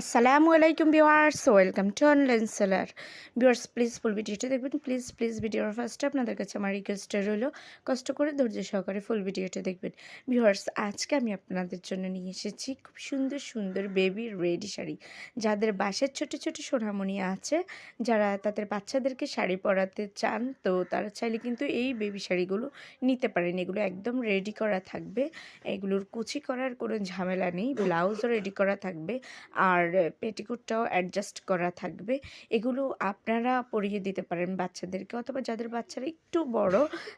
আসসালামু আলাইকুম viewers, welcome to online seller. Viewers, please full ভিডিওটা দেখবেন। প্লিজ প্লিজ ভিডিওর ফার্স্টে আপনাদের কাছে আমার রিকোয়েস্টটা রইল, কষ্ট করে ধৈর্য সহকারে ফুল ভিডিওটা দেখবেন। ভিউয়ার্স, আজকে আমি আপনাদের জন্য নিয়ে এসেছি খুব সুন্দর সুন্দর বেবি রেডি শাড়ি। যাদের বাসের ছোট ছোট সোনামণি আছে, যারা তাদের বাচ্চাদেরকে শাড়ি পরাতে চান, তো তারা চাইলে কিন্তু এই বেবি শাড়িগুলো নিতে পারেন। এগুলো একদম রেডি করা থাকবে। এগুলোর কুচি করার কোনো ঝামেলা নেই, ব্লাউজও রেডি করা থাকবে। আর পেটিকোটটাও অ্যাডজাস্ট করা থাকবে। এগুলো আপনারা পরিয়ে দিতে পারেন বাচ্চাদেরকে অথবা যাদের বাচ্চারা একটু বড়,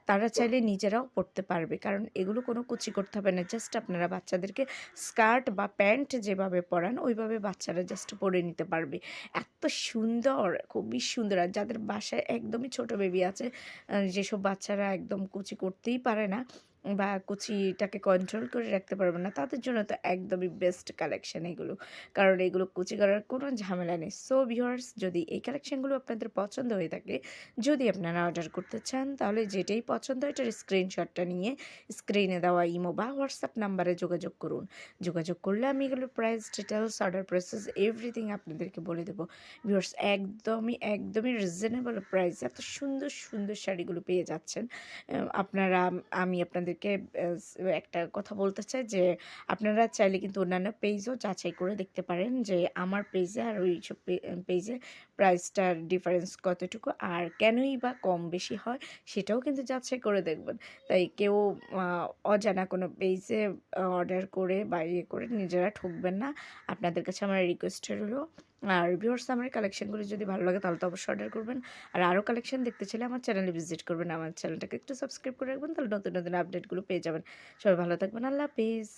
তারা চাইলে নিজেরাও পরতে পারবে। কারণ এগুলো কোনো কুচি করতে হবে না জাস্ট আপনারা বাচ্চাদেরকে স্কার্ট বা প্যান্ট যেভাবে পরান, ওইভাবে বাচ্চারা জাস্ট পরে নিতে পারবে। এত সুন্দর, খুবই সুন্দর। আর যাদের বাসায় একদমই ছোট বেবি আছে যেসব বাচ্চারা একদম কুচি করতেই পারে না বা কুচিটাকে কন্ট্রোল করে রাখতে পারবে না, তাদের জন্য তো একদমই বেস্ট কালেকশান এগুলো। কারণ এগুলো কুচি করার কোনো ঝামেলা নেই। সো ভিউয়ার্স যদি এই কালেকশনগুলো আপনাদের পছন্দ হয়ে থাকে, যদি আপনারা অর্ডার করতে চান, তাহলে যেটাই পছন্দ হয় এটার স্ক্রিনশটটা নিয়ে স্ক্রিনে দেওয়া ইমো বা হোয়াটসঅ্যাপ নাম্বারে যোগাযোগ করুন। যোগাযোগ করলে আমি এগুলোর price details order process everything আপনাদেরকে বলে দেবো। ভিউয়ার্স একদমই একদমই রিজনেবল প্রাইস এত সুন্দর সুন্দর শাড়িগুলো পেয়ে যাচ্ছেন। আপনারা, আমি আপনাদেরকে একটা কথা বলতে চাই যে, আপনারা চাইলে কিন্তু অন্যান্য পেজও যাচাই করে দেখতে পারেন যে, আমার পেজে আর ওই সব পেজে প্রাইসটার ডিফারেন্স কতটুকু আর কেনই বা কম বেশি হয় সেটাও কিন্তু যাচাই করে দেখবেন। তাই কেউ অজানা কোনো পেজে অর্ডার করে বা ইয়ে করে নিজেরা ঠকবেন না। আপনাদের কাছে আমার রিকোয়েস্ট হলো আর ভিউর্স আমার কালেকশনগুলো যদি ভালো লাগে তাহলে তো অবশ্যই অর্ডার করবেন। আর আরও কালেকশন দেখতে চাইলে আমার চ্যানেলে ভিজিট করবেন। আমার চ্যানেলটাকে একটু সাবস্ক্রাইব করে রাখবেন, তাহলে নতুন নতুন আপডেটগুলো পেয়ে যাবেন। সবাই ভালো থাকবেন। আল্লাহ হাফিজ।